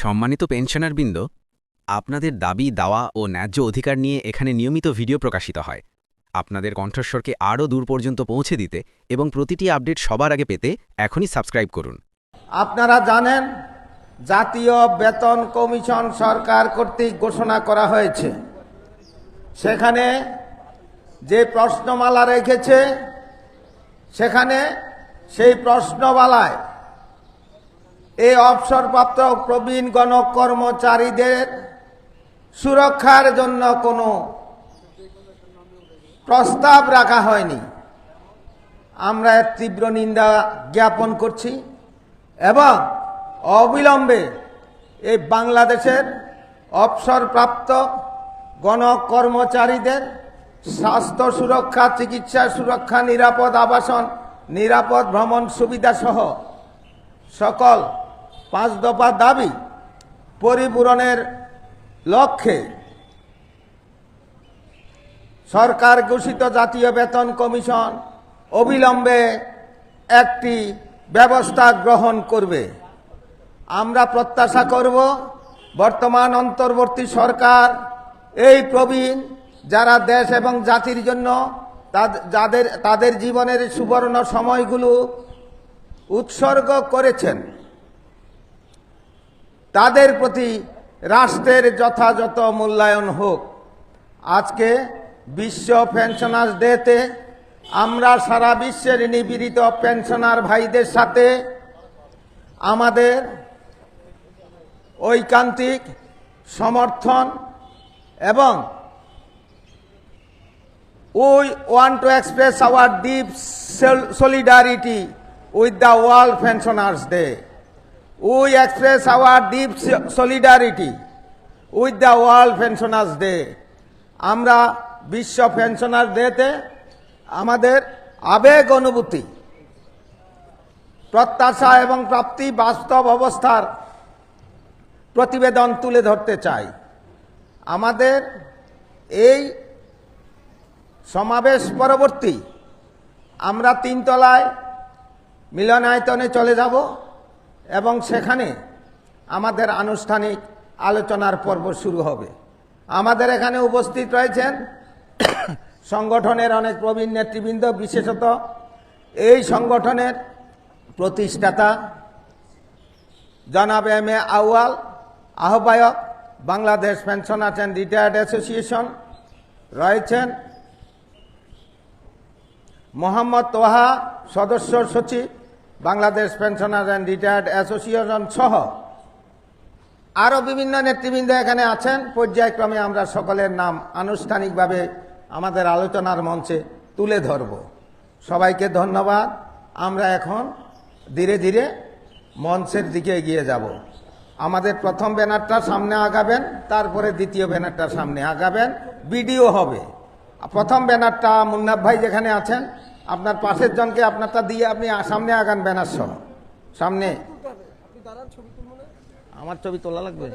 সম্মানিত পেনশনারবৃন্দ, আপনাদের দাবি, দাওয়া ও ন্যায্য অধিকার নিয়ে এখানে নিয়মিত ভিডিও প্রকাশিত হয়। আপনাদের কণ্ঠস্বরকে আরও দূর পর্যন্ত পৌঁছে দিতে এবং প্রতিটি আপডেট সবার আগে পেতে এখনই সাবস্ক্রাইব করুন। আপনারা জানেন, জাতীয় বেতন কমিশন সরকার কর্তৃক ঘোষণা করা হয়েছে। সেখানে যে প্রশ্নমালা রেখেছে, সেখানে সেই প্রশ্নমালায় এই অবসরপ্রাপ্ত প্রবীণ গণকর্মচারীদের সুরক্ষার জন্য কোনো প্রস্তাব রাখা হয়নি। আমরা এর তীব্র নিন্দা জ্ঞাপন করছি এবং অবিলম্বে এই বাংলাদেশের অবসরপ্রাপ্ত গণকর্মচারীদের স্বাস্থ্য সুরক্ষা, চিকিৎসা সুরক্ষা, নিরাপদ আবাসন, নিরাপদ ভ্রমণ সুবিধা সহ সকল পাঁচ দফা দাবি পরিপূরণের লক্ষ্যে সরকার ঘোষিত জাতীয় বেতন কমিশন অবিলম্বে একটি ব্যবস্থা গ্রহণ করবে। আমরা প্রত্যাশা করব বর্তমান অন্তর্বর্তী সরকার, এই প্রবীণ, যারা দেশ এবং জাতির জন্য যাদের, তাদের জীবনের সুবর্ণ সময়গুলো উৎসর্গ করেছেন। তাদের প্রতি রাষ্ট্রের যথাযথ মূল্যায়ন হোক আজকে বিশ্ব পেনশনার্স ডেতে আমরা সারা বিশ্বের নিপীড়িত পেনশনার ভাইদের সাথে আমাদের ঐকান্তিক সমর্থন এবং we want to express our deep solidarity with the world Pensioners Day. We express our deep solidarity with the World Pensioners Day. আমরা বিশ্ব পেনশনার ডেতে আমাদের আবেগ অনুভূতি, প্রত্যাশা এবং প্রাপ্তি বাস্তব অবস্থার প্রতিবেদন তুলে ধরতে চাই আমাদের এই সমাবেশ পরবর্তী আমরা তিনতলায় মিলনায়তনে চলে যাব এবং সেখানে আমাদের আনুষ্ঠানিক আলোচনার পর্ব শুরু হবে। আমাদের এখানে উপস্থিত রয়েছেন সংগঠনের অনেক প্রবীণ নেতৃবৃন্দ, বিশেষত এই সংগঠনের প্রতিষ্ঠাতা জনাব এম এ আউয়াল, আহ্বায়ক Bangladesh pensioners and retired association, রয়েছেন মোহাম্মদ তোহা, সদস্য সচিব Bangladesh pensioner and retired association সহ আরও বিভিন্ন নেতৃবৃন্দ এখানে আছেন। পর্যায়ক্রমে আমরা সকলের নাম আনুষ্ঠানিকভাবে আমাদের আলোচনার মঞ্চে তুলে ধরব। সবাইকে ধন্যবাদ। আমরা এখন ধীরে ধীরে মঞ্চের দিকে এগিয়ে যাব। আমাদের প্রথম ব্যানারটা সামনে আগাবেন, তারপরে দ্বিতীয় ব্যানারটা সামনে আগাবেন। ভিডিও হবে। প্রথম ব্যানারটা মুন্নাফ ভাই যেখানে আছেন আপনার পাশের জনকে আপনারটা দিয়ে আপনি সামনে আগান ব্যানার সহ। সামনে। আমার ছবি তোলা লাগবে?